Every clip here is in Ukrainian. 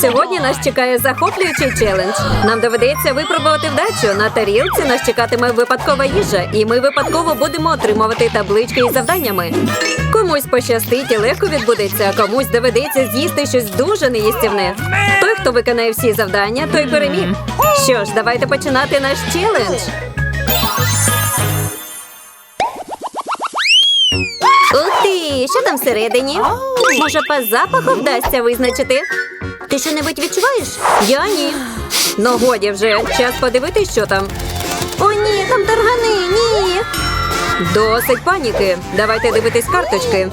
Сьогодні нас чекає захоплюючий челендж. Нам доведеться випробувати вдачу. На тарілці нас чекатиме випадкова їжа, і ми випадково будемо отримувати таблички із завданнями. Комусь пощастить і легко відбудеться, а комусь доведеться з'їсти щось дуже неїстівне. Той, хто виконає всі завдання, той переміг. Що ж, давайте починати наш челендж. Ух ти! Що там всередині? Може, по запаху вдасться визначити? Ти що-небудь відчуваєш? Я ні. Ну годі вже, час подивитись, що там. О, ні, там таргани, ні. Досить паніки. Давайте дивитись карточки.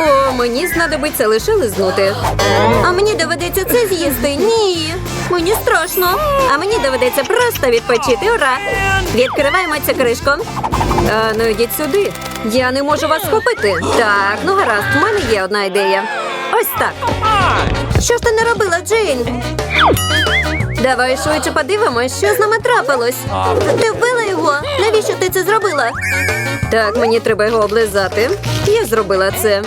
О, мені знадобиться лише лизнути. А мені доведеться це з'їсти. Ні. Мені страшно. А мені доведеться просто відпочити. Ура! Відкриваємо цю кришку. А, ну йдіть сюди. Я не можу вас схопити. Так, ну гаразд, в мене є одна ідея. Ось так. Що ж ти не робила, Джейн? Давай швидше подивимось, що з нами трапилось. Ти вбила його? Навіщо ти це зробила? Так, мені треба його облизати. Я зробила це.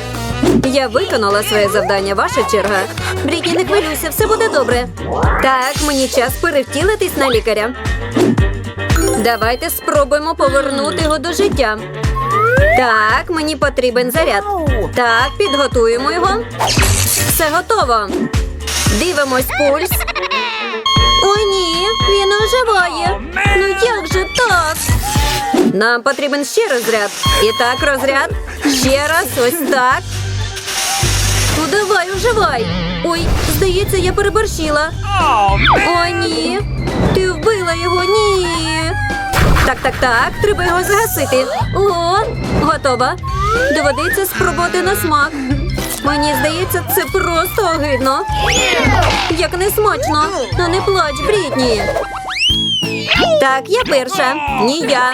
Я виконала своє завдання, ваша черга. Брікі, не хвилюйся, все буде добре. Так, мені час перевтілитись на лікаря. Давайте спробуємо повернути його до життя. Так, мені потрібен заряд. Так, підготуємо його. Все готово. Дивимось пульс. О, ні, він оживає. Ну як же так? Нам потрібен ще розряд. І так, розряд. Ще раз, ось так. Ну давай, оживай. Ой, здається, я переборщила. О, ні. Ти вбила його, ні. Так, так, так, треба його загасити. О, готова. Доведеться спробувати на смак. Мені здається, це просто огидно. Як не смачно. Ну не плач, Брітні. Так, я перша. Ні я.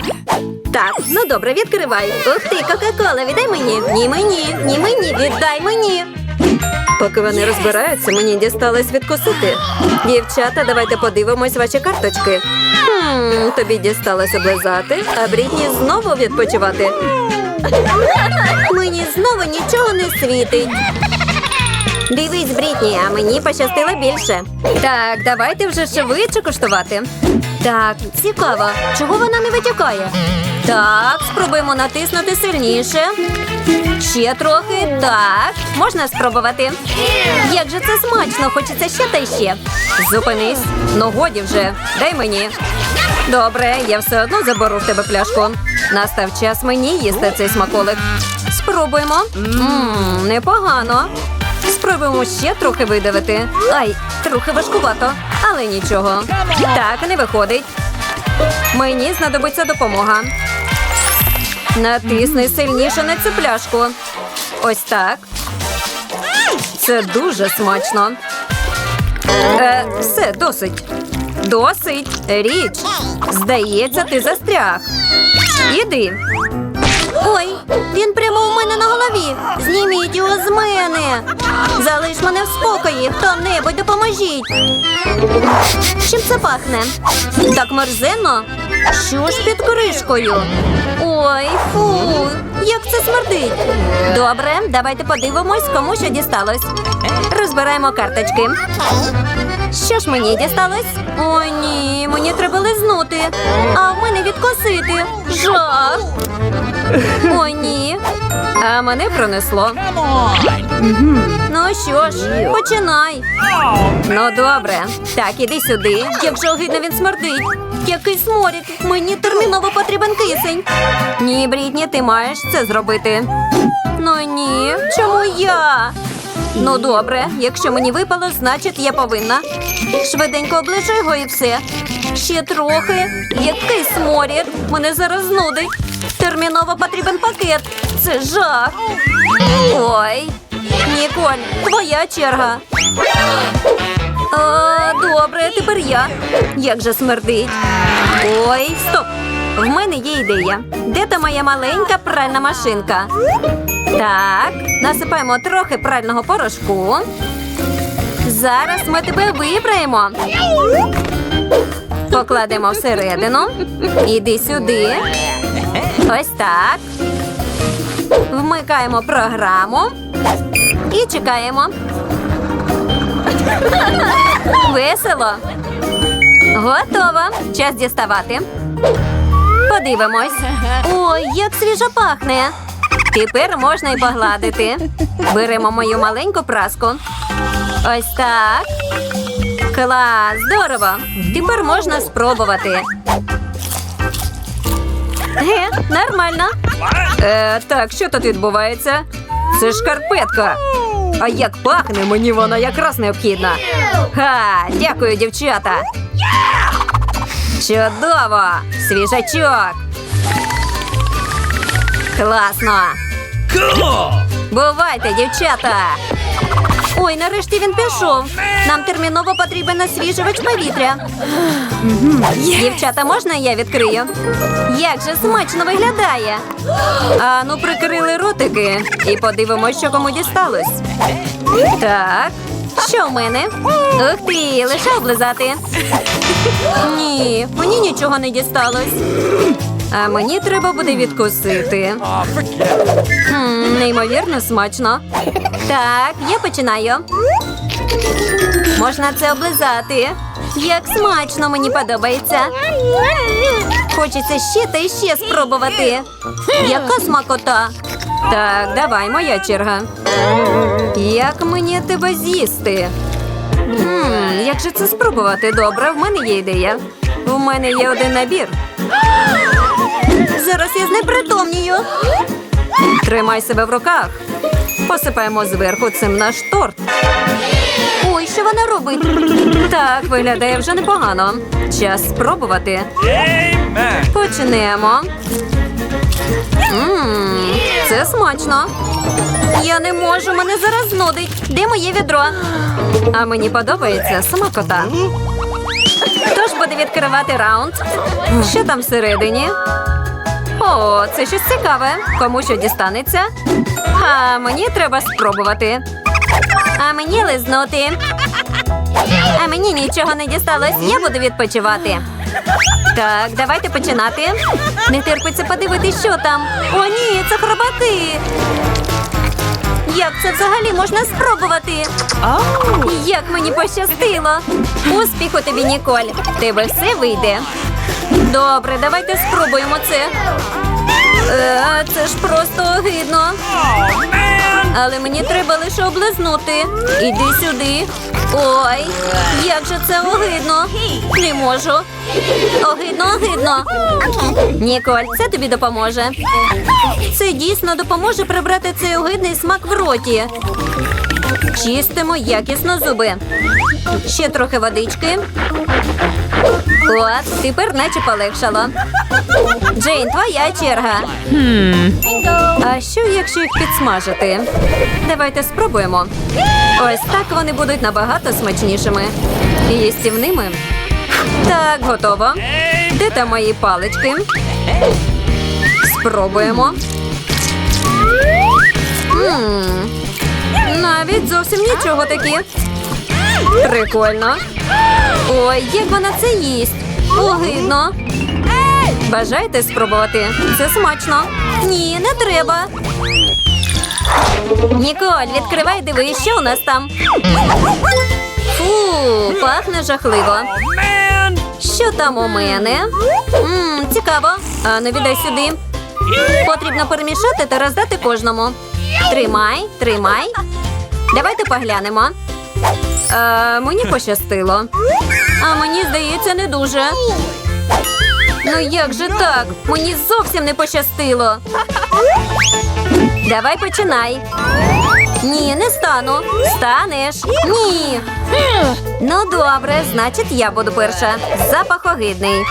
Так, ну добре, відкривай. Ух ти, Кока-Кола, віддай мені. Ні мені, ні мені, віддай мені. Поки вони розбираються, мені дісталось відкусити. Дівчата, давайте подивимось ваші карточки. Хм, тобі дісталось облизати, а Брітні знову відпочивати. Мені знову нічого не світить. Дивись, Брітні, а мені пощастило більше. Так, давайте вже швидше куштувати. Так, цікаво, чого вона не витікає? Так, спробуємо натиснути сильніше. Ще трохи. Так, можна спробувати. Як же це смачно, хочеться ще та ще. Зупинись. Ну годі вже. Дай мені. Добре, я все одно заберу в тебе пляшку. Настав час мені їсти цей смаколик. Спробуємо. Ммм, непогано. Спробуємо ще трохи видавити. Ай, трохи важкувато, але нічого. Так, не виходить. Мені знадобиться допомога. Натисни сильніше на цю пляшку. Ось так. Це дуже смачно. Е, все, досить. Досить. Річ. Здається, ти застряг. Іди. Ой, він прямо у мене на голові. Зніміть його з мене. Залиш мене в спокої. Хто-небудь допоможіть. Чим це пахне? Так мерзенно. Що ж під кришкою? Ой, фу, як це смердить. Добре, давайте подивимось, кому що дісталось. Розбираємо карточки. Що ж мені дісталось? О, ні, мені треба лизнути. А в мене відкосити. Жах. О, ні. А мене пронесло. Ну що ж, починай. Ну добре. Так, іди сюди. Як же огидно він смердить. Який сморід. Мені терміново потрібен кисень. Ні, Брітні, ти маєш це зробити. Ну ні. Чому я? Ну добре, якщо мені випало, значить я повинна. Швиденько оближу його і все. Ще трохи. Який сморід. Мене зараз знудить. Терміново потрібен пакет. Це жах. Ой. Ніколь, твоя черга. А, добре, тепер я. Як же смердить. Ой, стоп. В мене є ідея. Де та моя маленька пральна машинка? Так, насипаємо трохи прального порошку. Зараз ми тебе вибраємо. Покладемо всередину. Іди сюди. Ось так. Вмикаємо програму і чекаємо. Весело. Готово. Час діставати. Подивимось. Ой, як свіжо пахне. Тепер можна й погладити. Беремо мою маленьку праску. Ось так. Клас, здорово. Тепер можна спробувати. Ге, нормально. Е, так, що тут відбувається? Це шкарпетка. А як пахне, мені вона якраз необхідна. Ха, дякую, дівчата. Чудово! Свіжачок. Класно. Бувайте, дівчата. Ой, нарешті він пішов. Нам терміново потрібен освіжувач повітря. Дівчата, можна я відкрию? Як же смачно виглядає. А ну прикрили ротики і подивимось, що кому дісталось. Так, що в мене? Ух ти, лише облизати. Ні, мені нічого не дісталось. А мені треба буде відкусити. Хм, неймовірно смачно. Так, я починаю. Можна це облизати. Як смачно мені подобається. Хочеться ще та ще спробувати. Яка смакота. Так, давай, моя черга. Як мені тебе з'їсти? Як же це спробувати? Добре, в мене є ідея. У мене є один набір. Зараз я знепритомнію. Тримай себе в руках. Посипаємо зверху цим наш торт. Ой, що вона робить? Так, виглядає вже непогано. Час спробувати. Почнемо. Це смачно. Я не можу, мене зараз нудить. Де моє відро? А мені подобається смакота. Хто ж буде відкривати раунд? Що там всередині? О, це щось цікаве. Кому що дістанеться? А мені треба спробувати. А мені лизнути. А мені нічого не дісталось. Я буду відпочивати. Так, давайте починати. Не терпиться подивитись, що там. О, ні, це хробаки. Як це взагалі можна спробувати? Як мені пощастило. Успіху тобі, Ніколь. Тебе все вийде. Добре, давайте спробуємо це. Е, це ж просто огидно. Але мені треба лише облизнути. Іди сюди. Ой, як же це огидно. Не можу. Огидно, огидно. Ніколь, це тобі допоможе. Це дійсно допоможе прибрати цей огидний смак в роті. Чистимо якісно зуби. Ще трохи водички. От, тепер наче полегшало. Джейн, твоя черга. А що, якщо їх підсмажити? Давайте спробуємо. Ось так вони будуть набагато смачнішими. І їстівними. Так, готово. Де там мої палички? Спробуємо. М, Навіть зовсім нічого такі. Прикольно. Ой, як вона це їсть. Огидно. Бажаєте спробувати? Це смачно. Ні, не треба. Ніколь, відкривай, дивись, що у нас там. Фу, пахне жахливо. Що там у мене? Мм, цікаво. А ну віддай сюди. Потрібно перемішати та роздати кожному. Тримай, тримай. Давайте поглянемо. Е, мені пощастило. А мені здається, не дуже. Ну як же так? Мені зовсім не пощастило. Давай починай. Ні, не стану. Станеш. Ні. Ну, добре, значить, я буду перша. Запах огидний.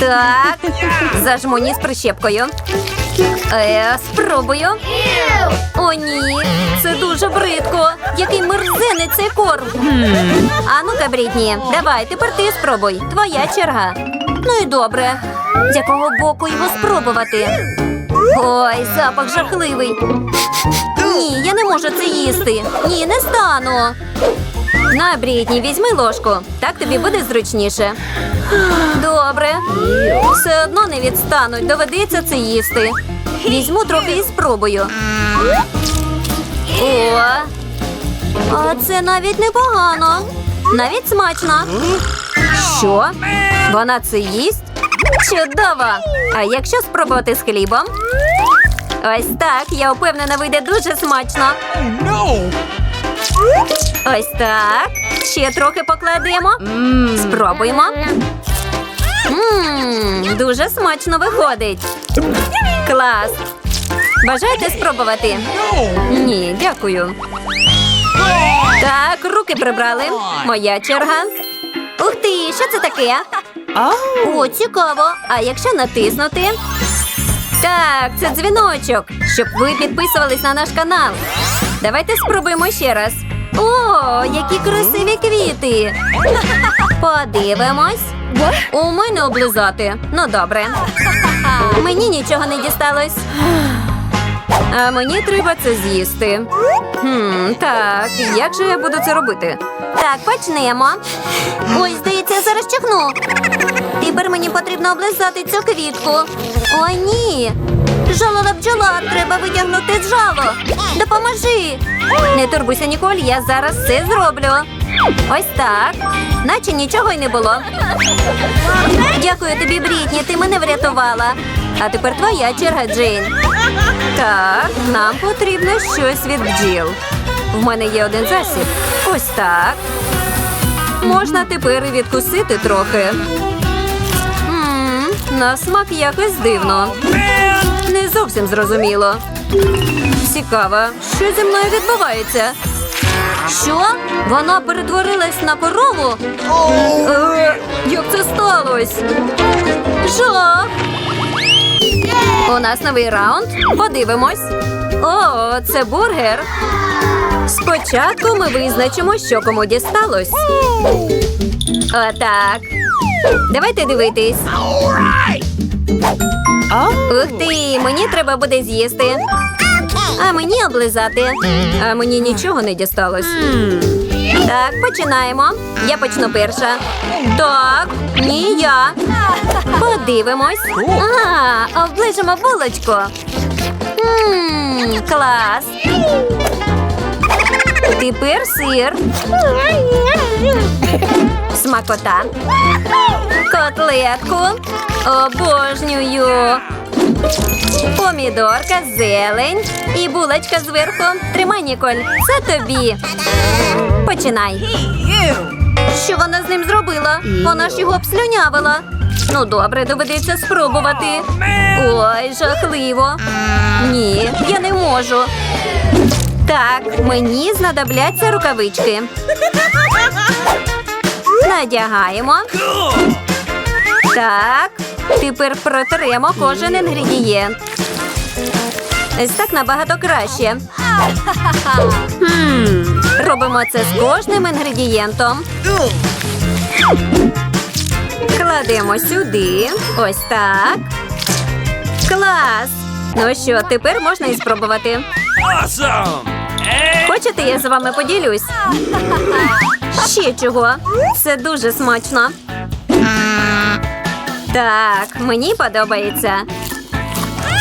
Так, зажму ніс прищепкою. Е, спробую. О, ні, це дуже бридко. Який цей корм. А ну-ка, Брітні, давай, тепер ти спробуй. Твоя черга. Ну і добре. З якого боку його спробувати? Ой, запах жахливий. Ні, я не можу це їсти. Ні, не стану. На, Брітні, візьми ложку. Так тобі буде зручніше. Добре. Все одно не відстануть, доведеться це їсти. Візьму трохи і спробую. О, а це навіть непогано. Навіть смачно. Що? Вона це їсть? Чудово! А якщо спробувати з хлібом? Ось так, я впевнена, вийде дуже смачно. Ось так. Ще трохи покладемо. Спробуємо. Мм, дуже смачно виходить. Клас. Бажаєте спробувати? Ні, дякую. Так, руки прибрали. Моя черга. Ух ти, що це таке? О, цікаво. А якщо натиснути? Так, це дзвіночок, щоб ви підписувались на наш канал. Давайте спробуємо ще раз. О, які красиві квіти. Подивимось. У мене облизати. Ну добре. Мені нічого не дісталось. А мені треба це з'їсти. Хм, так, як же я буду це робити? Так, почнемо. Ой, здається, я зараз чихну. Тепер мені потрібно облизати цю квітку. О, ні. Жалола бджола, треба витягнути з жало. Допоможи. Не турбуйся, Ніколь, я зараз все зроблю. Ось так. Наче нічого й не було. Дякую тобі, Брітні, ти мене врятувала. А тепер твоя черга, Джейн. Так, нам потрібно щось від бджіл. В мене є один засіб. Ось так. Можна тепер відкусити трохи. Мм, на смак якось дивно. Зовсім зрозуміло. Цікаво, що зі мною відбувається. Що? Вона перетворилась на корову? Е, як це сталося? Жах! У нас новий раунд. Подивимось. О, це бургер. Спочатку ми визначимо, що кому дісталось. Отак. Давайте дивитись. Ух ти, мені треба буде з'їсти. А мені облизати. А мені нічого не дісталось. Так, починаємо. Я почну перша. Так, ні, я. Подивимось. А, оближемо булочку. Клас. Тепер сир. Смакота. Котлетку. Обожнюю. Помідорка, зелень і булочка зверху. Тримай, Ніколь, це тобі. Починай. Що вона з ним зробила? Вона ж його обслюнявила. Ну, добре, доведеться спробувати. Ой, жахливо. Ні, я не можу. Так, мені знадобляться рукавички. Надягаємо. Так, тепер протремо кожен інгредієнт. Ось так набагато краще. Хм, робимо це з кожним інгредієнтом. Кладемо сюди. Ось так. Клас! Ну що, тепер можна і спробувати. Хочете, я з вами поділюсь? Ще чого? Це дуже смачно. Так, мені подобається.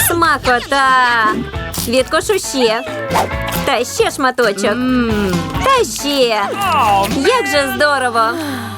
Смакота. Відкошу ще. Та ще шматочок. Та ще. Як же здорово!